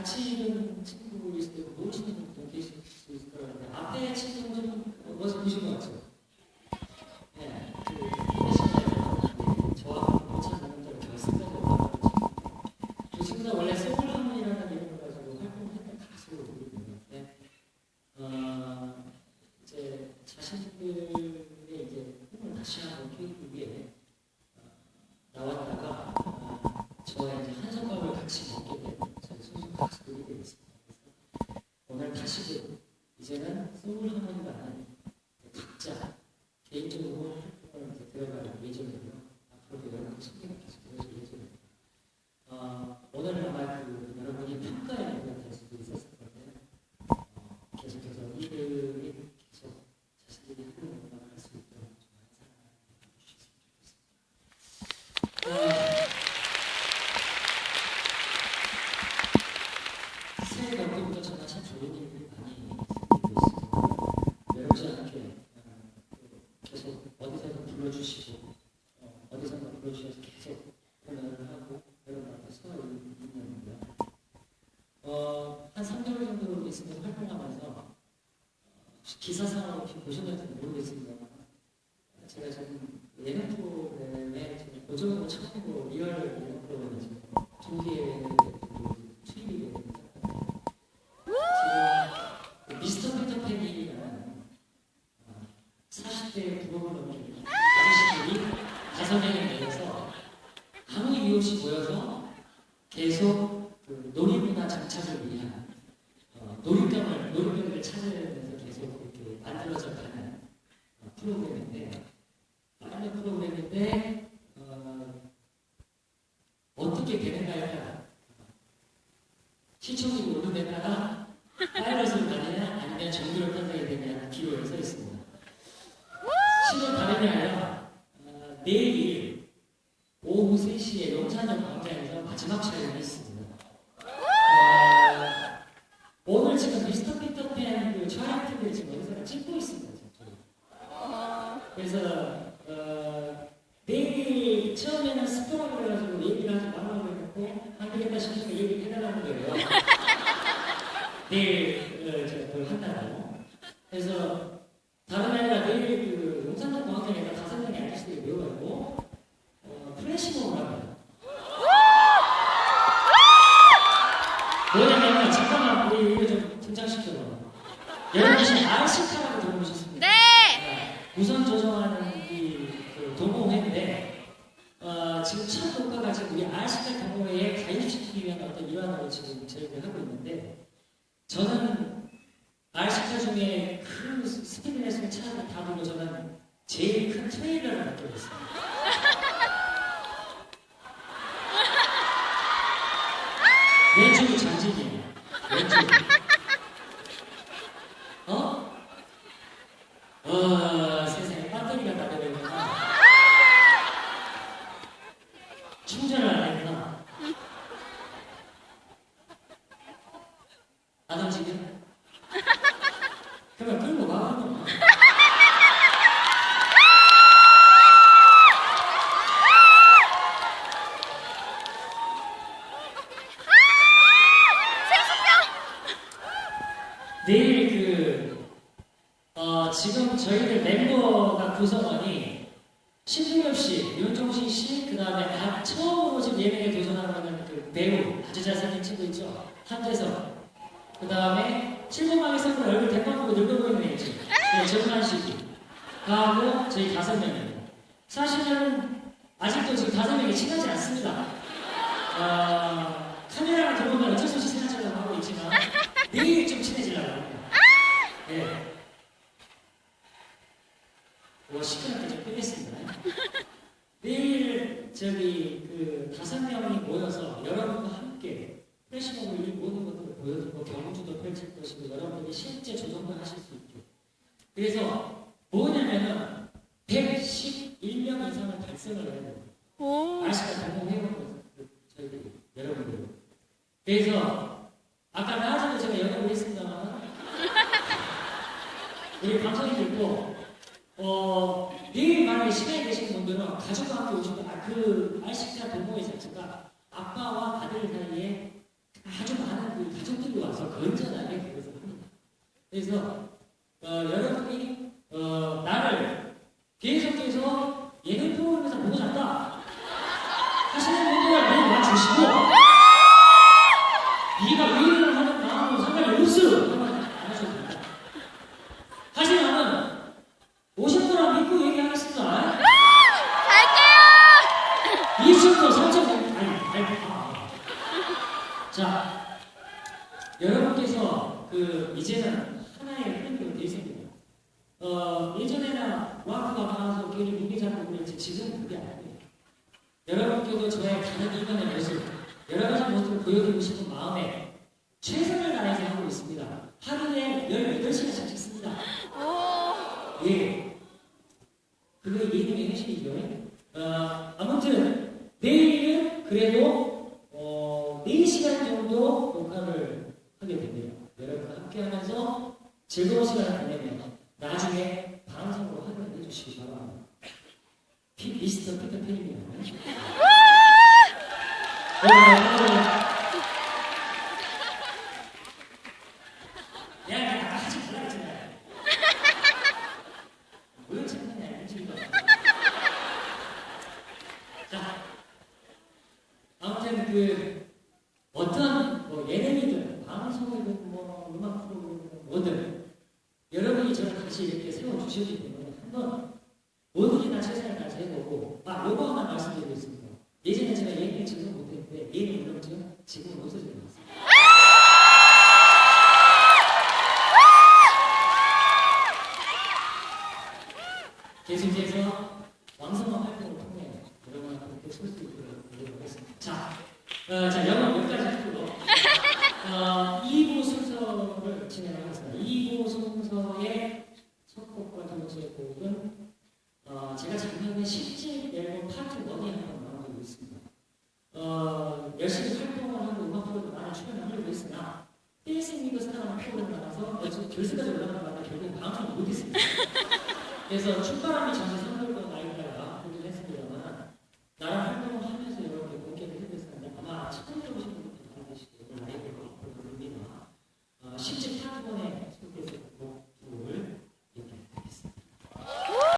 같이 있는 친구 있을 때 모르시는 분도 계실 수 있을 거라는데 앞에 친구 좀 어서 보신 것 같죠? 네, 그 친구가 못찾는 분들 제가 쓴다고 그 친구는 원래 3개월 정도 있으면 활동하면서 어, 기사상으로 혹시 보셨는지 모르겠습니다만 제가 좀 예능 프로그램에 좀 고정으로 처음으로 리얼 예능 프로그램에 지금 중기에 출입이 됩니다. 지금 미스터 피터 팬이라는 40대 부업을 넘긴 아저씨들이 다섯 명이 모여서 아무 이유 없이 모여서 계속 그 놀이문화 장착을 위한 어, 놀이병을 놀이병을 찾으면서 계속 이렇게 만들어져 가는 어, 프로그램인데 빠른 프로그램인데 어, 어떻게 되는가요? 시청률이 오르되나 파이럿을 가느냐 아니면 정규를 탄생이 되냐 기로에 서 있습니다. 실은 다름이 아니라 어, 내일 오후 3시에 용산역 광장에서 마지막 촬영이 있습니다. 어, 오늘 지금 미스터 피터팬 그 촬영팀을 지금 여기서 찍고 있습니다. 지금 저희. 그래서 어, 내일 처음에는 스포라고 그래가지고 얘기를 하지 말라고 싶으니까 얘기를 해달라는 거예요. 내일 어, 제가 그걸 한다고. 그래서 다른 아니라 내일 그 용산동 다섯 명의 아저씨들이 모여가지고 어, 플래시몹을 합니다. 뭐냐면 잠깐만 우리 이거 좀 등장시켜봐. 여러분 혹시 RC카라고 들어보셨습니까? 네. 무선 조정하는 이 그 동호회인데 어, 지금 첫 녹화가 지금 우리 RC카 동호회에 가입 시키기 위한 어떤 일환으로 지금 저희가 하고 있는데 저는 RC카 중에 큰 스피드레스의 차를 타고 저는 제일 큰 트레일러를 갖고 있습니다. 왼쪽이 전진이에요. 왼쪽. 어? 와 세상에 배터리가 다 되는구나. 충전을 안 했구나. 안 움직여? 그러면 끌고 가는 거야. 내일 그, 어, 지금 저희들 멤버가 구성원이 신동엽 씨, 윤종신 씨, 그 다음에 아, 처음으로 지금 예능에 도전하는 그 배우, 아주 잘생긴 친구 있죠? 한재석. 그 다음에 칠공방에 선물 얼굴 대박 보고 늙어 보이는 애 있죠? 네, 정한 씨. 하고 저희 다섯 명이에요. 사실은 아직도 지금 다섯 명이 친하지 않습니다. 어, 카메라가 들어오면 어쩔 수 없이 친하자고 하고 있지만 내일 좀 친해지려고 합니다. 네. 뭐 시끄럽게 좀 끝냈습니다. 내일 저기 그 다섯 명이 모여서 여러분과 함께 이 모든 것들을 보여드리고 경주도 펼칠 것이고 여러분들이 실제 조정을 하실 수 있게 그래서 뭐냐면은 111명 이상을 달성을 해야 돼요. 오. 아시가 공부해본 저희들이 여러분들. 그래서 아까 나와서도 제가 연락을 했습니다만 우리 방송인들도 어 내일 만약에 시간이 되시는 분들은 가족과 함께 오시고 아, 그 알식자 동호회 자체가 아빠와 아들 사이에 아주 그 가족들이 와서 건전하게 그것을 합니다. 그래서 어, 여러분이 어, 나를 계속해서 예능 프로그램에서 보고 싶다 하시는 분들은 매일 와주시고 네가 왜 일을 하는 마음으로 상관이 없어 하면 안 하셔도 됩니다. 하지만은 오신 분은 믿고 얘기하겠습니다. 갈게요. 이승도 선정 아니 아니 아, 자, 여러분께서 그 이제는 하나의 흐름으로 돼 있습니다. 어, 예전에는 와크가 많아서 괜히 잡고 그랬지 지금은 그게 아니에요. 여러분께도 저의 다른 이면의 모습, 여러 가지 모습을 보여드리고 싶은 마음에 최선을 다해서 하고 있습니다. 하루에 18시간씩 찍습니다. 예. 그게 예능의 핵심이죠. 어, 아무튼 내일은 그래도 어, 4시간 정도 녹화를 하게 됩니다. 여러분과 함께 하면서 즐거운 시간을 보내면 나중에 방송으로 확인해 주시기 바랍니다. 피, 미스터 피터팬입니다. 어, 어, 야, 야, 나 하지 말라 했잖아요. 왜 장난이야, 지금. 자, 아무튼 그 어떤 뭐 예능이든 방송이든 뭐 음악 프로그램이든 뭐든 여러분이 저를 같이 이렇게 세워주시기 때문에 한번 최선을 다해서 해보고 아 요거 하나 말씀드리고 있습니다. 예전에 제가 예능을 지금 못했는데 예능 물렁증 지금은 없어진 것 같습니다. 계속해서 왕성한 활동을 통해 여러분한테 그렇게 쏠수 있도록 노력하겠습니다. 자, 어, 자 영어 몇 가지 했고 어, 2부 순서를 진행하겠습니다. 2부 순서의 첫 곡과 두 번째 곡은 어, 작년에 10집 앨범 파트 1이 한번 나오고 있습니다. 어, 열심히 활동을 하고 음악 프로도 많이 출연을 하려고 했으나 댄싱 리그 사랑하는 프로그램 나가서 결승까지 바람에 결국 방송을 못했습니다. 그래서 출바람이 전에 선물권